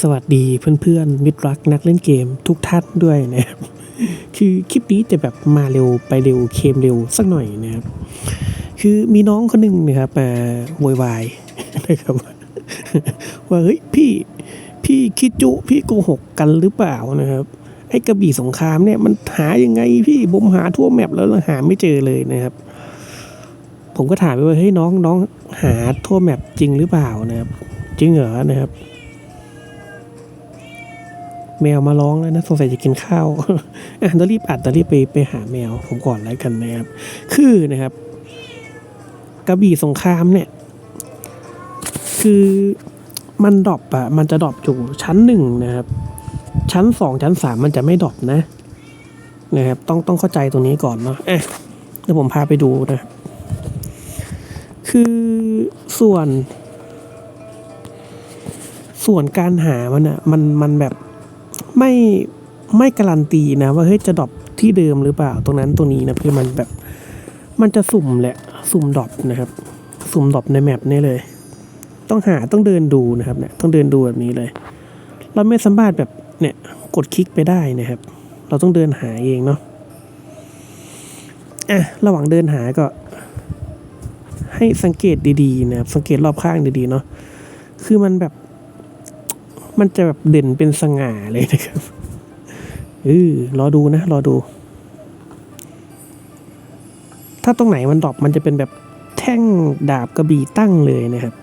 สวัสดีเพื่อนๆมิตรรักนักเล่นเกมทุกท่านด้วยนะครับ คือคลิปนี้จะแบบมาเร็วไปเร็วเคมเร็วสักหน่อยนะครับ คือมีน้องคนหนึ่งนะครับมาโวยวายนะครับว่าเฮ้ยพี่พี่คิดจุพี่โกหกกันหรือเปล่านะครับไอ้กระบี่สงครามเนี่ยมันหายังไงพี่ผมหาทั่วแมปแล้วหาไม่เจอเลยนะครับ ผมก็ถามไปว่าเฮ้ยน้องน้องหาทั่วแมปจริงหรือเปล่านะครับ จริงเหรอนะครับ แมวมาร้องแล้วนะสงสัยจะกินข้าวอะต้องรีบอัดต้องรีบไปไปหาแมว ผมก่อนแล้วกันนะครับ คือนะครับ กระบี่สงครามเนี่ย คือมันดรอปอะมันจะดรอปอยู่ชั้นหนึ่งนะครับ ชั้นสองชั้นสามมันจะไม่ดรอปนะ นะครับ ต้องต้องเข้าใจตรงนี้ก่อนเนาะอะเดี๋ยวผมพาไปดูนะ คือส่วน ส่วนการหามันอะมันมันแบบ ไม่ไม่การันตีนะว่าเฮ้ยจะดรอปที่เดิมหรือเปล่าตรงนั้นตรงนี้นะคือมันแบบมันจะสุ่มแหละสุ่มดรอปนะครับ สุ่มดรอปในแมปนี่เลย ต้องหาต้องเดินดูนะครับเนี่ยต้องเดินดูแบบนี้เลย เราไม่สามารถแบบเนี่ยกดคลิกไปได้นะครับ เราต้องเดินหาเองเนาะอะระหว่างเดินหาก็ ให้สังเกตดีๆนะครับสังเกตรอบข้างดีๆเนาะคือมันแบบ มันจะแบบเด่นเป็นสง่าเลยนะครับเออรอดูนะ รอดู ถ้าตรงไหนมันดรอปมันจะเป็นแบบแท่งดาบกระบี่ตั้งเลยนะครับ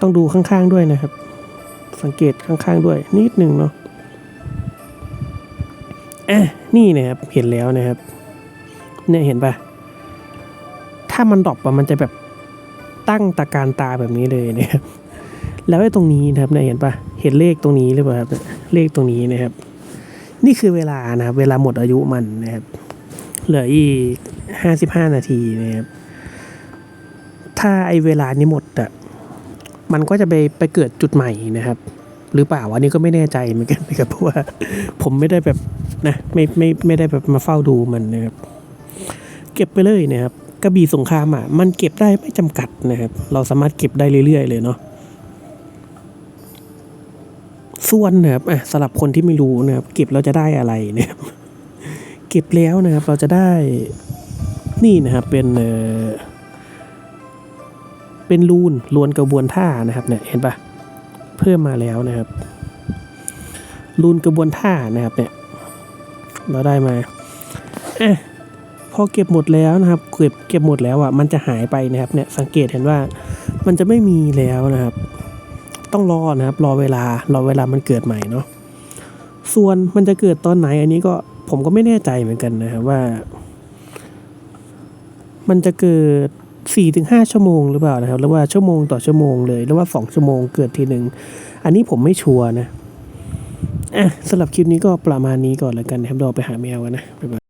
ต้องดูข้างๆด้วยนะครับ สังเกตข้างๆด้วย นิดหนึ่งเนาะอะนี่นะครับเห็นแล้วนะครับ เนี่ยเห็นปะถ้ามันดรอปอะมันจะแบบ ตั้งตะการตาแบบนี้เลยนะครับ แล้วไอ้ตรงนี้นะครับเนี่ยเห็นปะเห็นเลขตรงนี้หรือเปล่าครับเลขตรงนี้นะครับ นี่คือเวลานะครับ เวลาหมดอายุมันนะครับ เหลืออีกห้าสิบห้านาทีนะครับ ถ้าไอ้เวลานี้หมดอะมันก็จะไปไปเกิดจุดใหม่นะครับ หรือเปล่าอันนี้ก็ไม่แน่ใจเหมือนกันนะครับเพราะว่าผมไม่ได้แบบนะไม่ไม่ไม่ได้แบบมาเฝ้าดูมันนะครับ เก็บไปเลยนะครับ กระบี่สงครามอะมันเก็บได้ไม่จำกัดนะครับ เราสามารถเก็บได้เรื่อยๆเลยเนาะส่วนนะครับอะสำหรับคนที่ไม่รู้นะครับ เก็บเราจะได้อะไรนะครับเก็บแล้วนะครับ เราจะได้นี่นะครับ เป็นเออเป็นลูนลวนกระบวนท่านะครับ เนี่ย เห็นปะเพิ่มมาแล้วนะครับลูนกระบวนท่านะครับ เนี่ย เราได้มาอะ พอเก็บหมดแล้วนะครับ เก็บเก็บหมดแล้วอะมันจะหายไปนะครับเนี่ยสังเกตเห็นว่ามันจะไม่มีแล้วนะครับ ต้องรอนะครับ รอเวลารอเวลามันเกิดใหม่เนาะส่วนมันจะเกิดตอนไหนอันนี้ก็ผมก็ไม่แน่ใจเหมือนกันนะครับว่า มันจะเกิดสี่ถึงห้าชั่วโมงหรือเปล่านะครับหรือว่าชั่วโมงต่อชั่วโมงเลยหรือว่าสองชั่วโมงเกิดทีหนึ่งอันนี้ผมไม่ชัวร์นะอะสำหรับคลิปนี้ก็ประมาณนี้ก่อนแล้วกันนะครับเดี๋ยวเราไปหาแมวกันนะบ๊ายบาย